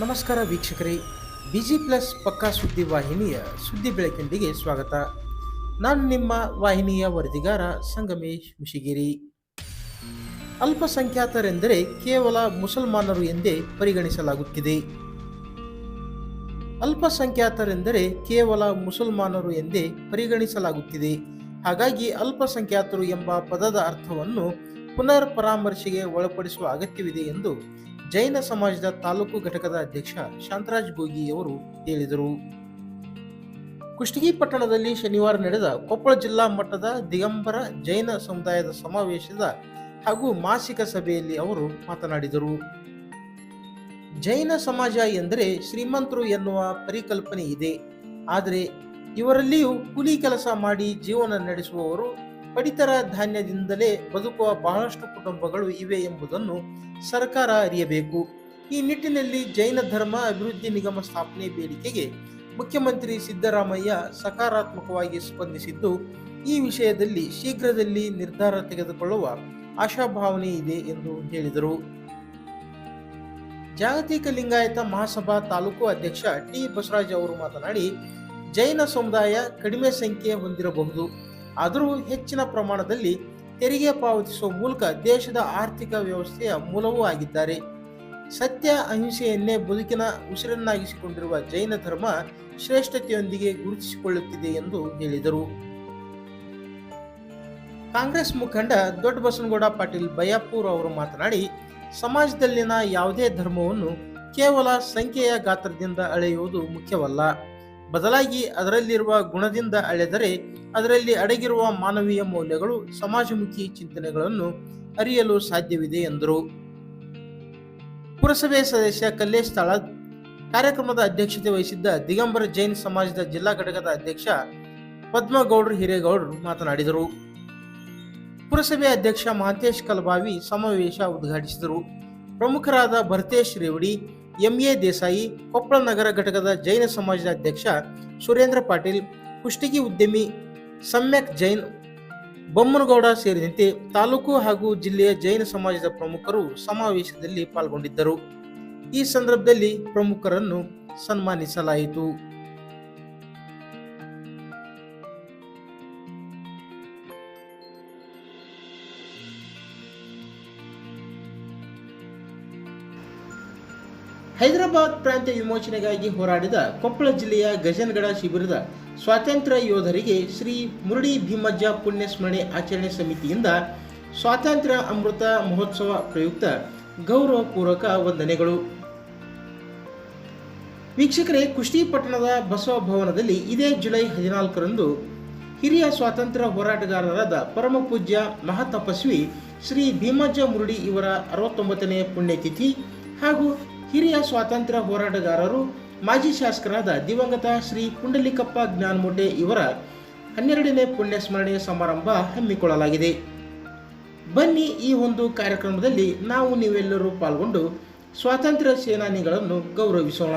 ನಮಸ್ಕಾರ ವೀಕ್ಷಕರೇ, busy plus ಪಕ್ಕಾ ಸುದ್ದಿ ವಾಹಿನಿಯ ಸುದ್ದಿ ಬೆಳಕಿಂಡಿಗೆ ಸ್ವಾಗತ. ನಾನು ನಿಮ್ಮ ವಾಹಿನಿಯ ವರದಿಗಾರ ಸಂಗಮೇಶ್ ಮುಷಿಗಿರಿ. ಅಲ್ಪಸಂಖ್ಯಾತರೆಂದರೆ ಕೇವಲ ಮುಸಲ್ಮಾನರು ಎಂದೇ ಪರಿಗಣಿಸಲಾಗುತ್ತಿದೆ. ಅಲ್ಪಸಂಖ್ಯಾತರೆಂದರೆ ಕೇವಲ ಮುಸಲ್ಮಾನರು ಎಂದೇ ಪರಿಗಣಿಸಲಾಗುತ್ತಿದೆ. ಹಾಗಾಗಿ ಅಲ್ಪಸಂಖ್ಯಾತರು ಎಂಬ ಪದದ ಅರ್ಥವನ್ನು ಪುನರ್ ಪರಾಮರ್ಶೆಗೆ ಒಳಪಡಿಸುವ ಅಗತ್ಯವಿದೆ ಎಂದು ಜೈನ ಸಮಾಜದ ತಾಲೂಕು ಘಟಕದ ಅಧ್ಯಕ್ಷ ಶಾಂತರಾಜ್ ಗೋಗಿಯವರು ಹೇಳಿದರು. ಕುಷ್ಟಗಿ ಪಟ್ಟಣದಲ್ಲಿ ಶನಿವಾರ ನಡೆದ ಕೊಪ್ಪಳ ಜಿಲ್ಲಾ ಮಟ್ಟದ ದಿಗಂಬರ ಜೈನ ಸಮುದಾಯದ ಸಮಾವೇಶದ ಹಾಗೂ ಮಾಸಿಕ ಸಭೆಯಲ್ಲಿ ಅವರು ಮಾತನಾಡಿದರು. ಜೈನ ಸಮಾಜ ಎಂದರೆ ಶ್ರೀಮಂತರು ಎನ್ನುವ ಪರಿಕಲ್ಪನೆ ಇದೆ. ಆದರೆ ಇವರಲ್ಲಿಯೂ ಕೂಲಿ ಕೆಲಸ ಮಾಡಿ ಜೀವನ ನಡೆಸುವವರು ಪಡಿತರ ಧಾನ್ಯದಿಂದಲೇ ಬದುಕುವ ಬಹಳಷ್ಟು ಕುಟುಂಬಗಳು ಇವೆ ಎಂಬುದನ್ನು ಸರ್ಕಾರ ಅರಿಯಬೇಕು. ಈ ನಿಟ್ಟಿನಲ್ಲಿ ಜೈನ ಧರ್ಮ ಅಭಿವೃದ್ಧಿ ನಿಗಮ ಸ್ಥಾಪನೆ ಬೇಡಿಕೆಗೆ ಮುಖ್ಯಮಂತ್ರಿ ಸಿದ್ದರಾಮಯ್ಯ ಸಕಾರಾತ್ಮಕವಾಗಿ ಸ್ಪಂದಿಸಿದ್ದು, ಈ ವಿಷಯದಲ್ಲಿ ಶೀಘ್ರದಲ್ಲಿ ನಿರ್ಧಾರ ತೆಗೆದುಕೊಳ್ಳುವ ಆಶಾಭಾವನೆ ಇದೆ ಎಂದು ಹೇಳಿದರು. ಜಾಗತಿಕ ಲಿಂಗಾಯತ ಮಹಾಸಭಾ ತಾಲೂಕು ಅಧ್ಯಕ್ಷ ಟಿ ಬಸವರಾಜ್ ಅವರು ಮಾತನಾಡಿ, ಜೈನ ಸಮುದಾಯ ಕಡಿಮೆ ಸಂಖ್ಯೆ ಹೊಂದಿರಬಹುದು. ಆದರೂ ಹೆಚ್ಚಿನ ಪ್ರಮಾಣದಲ್ಲಿ ತೆರಿಗೆ ಪಾವತಿಸುವ ಮೂಲಕ ದೇಶದ ಆರ್ಥಿಕ ವ್ಯವಸ್ಥೆಯ ಮೂಲವೂ ಆಗಿದ್ದಾರೆ. ಸತ್ಯ, ಅಹಿಂಸೆಯನ್ನೇ ಬದುಕಿನ ಉಸಿರನ್ನಾಗಿಸಿಕೊಂಡಿರುವ ಜೈನ ಧರ್ಮ ಶ್ರೇಷ್ಠತೆಯೊಂದಿಗೆ ಗುರುತಿಸಿಕೊಳ್ಳುತ್ತಿದೆ ಎಂದು ಹೇಳಿದರು. ಕಾಂಗ್ರೆಸ್ ಮುಖಂಡ ದೊಡ್ಡ ಬಸನಗೌಡ ಪಾಟೀಲ್ ಬಯ್ಯಾಪುರ್ ಅವರು ಮಾತನಾಡಿ, ಸಮಾಜದಲ್ಲಿನ ಯಾವುದೇ ಧರ್ಮವನ್ನು ಕೇವಲ ಸಂಖ್ಯೆಯ ಗಾತ್ರದಿಂದ ಅಳೆಯುವುದು ಮುಖ್ಯವಲ್ಲ. ಬದಲಾಗಿ ಅದರಲ್ಲಿರುವ ಗುಣದಿಂದ ಅಳೆದರೆ ಅದರಲ್ಲಿ ಅಡಗಿರುವ ಮಾನವೀಯ ಮೌಲ್ಯಗಳು ಸಮಾಜಮುಖಿ ಚಿಂತನೆಗಳನ್ನು ಅರಿಯಲು ಸಾಧ್ಯವಿದೆ ಎಂದರು. ಪುರಸಭೆ ಸದಸ್ಯ ಕಲ್ಲೇಶ್ ಸ್ಥಳ ಕಾರ್ಯಕ್ರಮದ ಅಧ್ಯಕ್ಷತೆ ವಹಿಸಿದ್ದ ದಿಗಂಬರ ಜೈನ್ ಸಮಾಜದ ಜಿಲ್ಲಾ ಘಟಕದ ಅಧ್ಯಕ್ಷ ಪದ್ಮಗೌಡ್ರು ಹಿರೇಗೌಡರು ಮಾತನಾಡಿದರು. ಪುರಸಭೆ ಅಧ್ಯಕ್ಷ ಮಹಂತೇಶ್ ಕಲಬಾವಿ ಸಮಾವೇಶ ಉದ್ಘಾಟಿಸಿದರು. ಪ್ರಮುಖರಾದ ಭರತೇಶ್ ರೇವಡಿ ಎಂಎ ದೇಸಾಯಿ, ಕೊಪ್ಪಳ ನಗರ ಘಟಕದ ಜೈನ ಸಮಾಜದ ಅಧ್ಯಕ್ಷ ಸುರೇಂದ್ರ ಪಾಟೀಲ್, ಕುಷ್ಟಗಿ ಉದ್ಯಮಿ ಸಮ್ಯಕ್ ಜೈನ್, ಬೊಮ್ಮನಗೌಡ ಸೇರಿದಂತೆ ತಾಲೂಕು ಹಾಗೂ ಜಿಲ್ಲೆಯ ಜೈನ ಸಮಾಜದ ಪ್ರಮುಖರು ಸಮಾವೇಶದಲ್ಲಿ ಪಾಲ್ಗೊಂಡಿದ್ದರು. ಈ ಸಂದರ್ಭದಲ್ಲಿ ಪ್ರಮುಖರನ್ನು ಸನ್ಮಾನಿಸಲಾಯಿತು. ಹೈದರಾಬಾದ್ ಪ್ರಾಂತ್ಯ ವಿಮೋಚನೆಗಾಗಿ ಹೋರಾಡಿದ ಕೊಪ್ಪಳ ಜಿಲ್ಲೆಯ ಗಜನ್ಗಡ ಶಿಬಿರದ ಸ್ವಾತಂತ್ರ್ಯ ಯೋಧರಿಗೆ ಶ್ರೀ ಮುರುಡಿ ಭೀಮಜ್ಜ ಪುಣ್ಯ ಸ್ಮರಣೆ ಆಚರಣೆ ಸಮಿತಿಯಿಂದ ಸ್ವಾತಂತ್ರ್ಯ ಅಮೃತ ಮಹೋತ್ಸವ ಪ್ರಯುಕ್ತ ಗೌರವಪೂರ್ವಕ ವಂದನೆಗಳು. ವೀಕ್ಷಕರೇ ಕುಷ್ಟಿಪಟ್ಟಣದ ಬಸವ ಭವನದಲ್ಲಿ ಇದೇ ಜುಲೈ ಹದಿನಾಲ್ಕರಂದು ಹಿರಿಯ ಸ್ವಾತಂತ್ರ್ಯ ಹೋರಾಟಗಾರರಾದ ಪರಮ ಪೂಜ್ಯ ಮಹಾತಪಸ್ವಿ ಶ್ರೀ ಭೀಮಜ್ಜ ಮುರುಡಿ ಇವರ ಅರವತ್ತೊಂಬತ್ತನೇ ಪುಣ್ಯತಿಥಿ ಹಾಗೂ ಹಿರಿಯ ಸ್ವಾತಂತ್ರ್ಯ ಹೋರಾಟಗಾರರು, ಮಾಜಿ ಶಾಸಕರಾದ ದಿವಂಗತ ಶ್ರೀ ಕುಂಡಲಿಕಪ್ಪ ಜ್ಞಾನಮೂಟೆ ಇವರ ಹನ್ನೆರಡನೇ ಪುಣ್ಯ ಸ್ಮರಣೆ ಸಮಾರಂಭ ಹಮ್ಮಿಕೊಳ್ಳಲಾಗಿದೆ. ಬನ್ನಿ ಈ ಒಂದು ಕಾರ್ಯಕ್ರಮದಲ್ಲಿ ನಾವು ನೀವೆಲ್ಲರೂ ಪಾಲ್ಗೊಂಡು ಸ್ವಾತಂತ್ರ್ಯ ಸೇನಾನಿಗಳನ್ನು ಗೌರವಿಸೋಣ.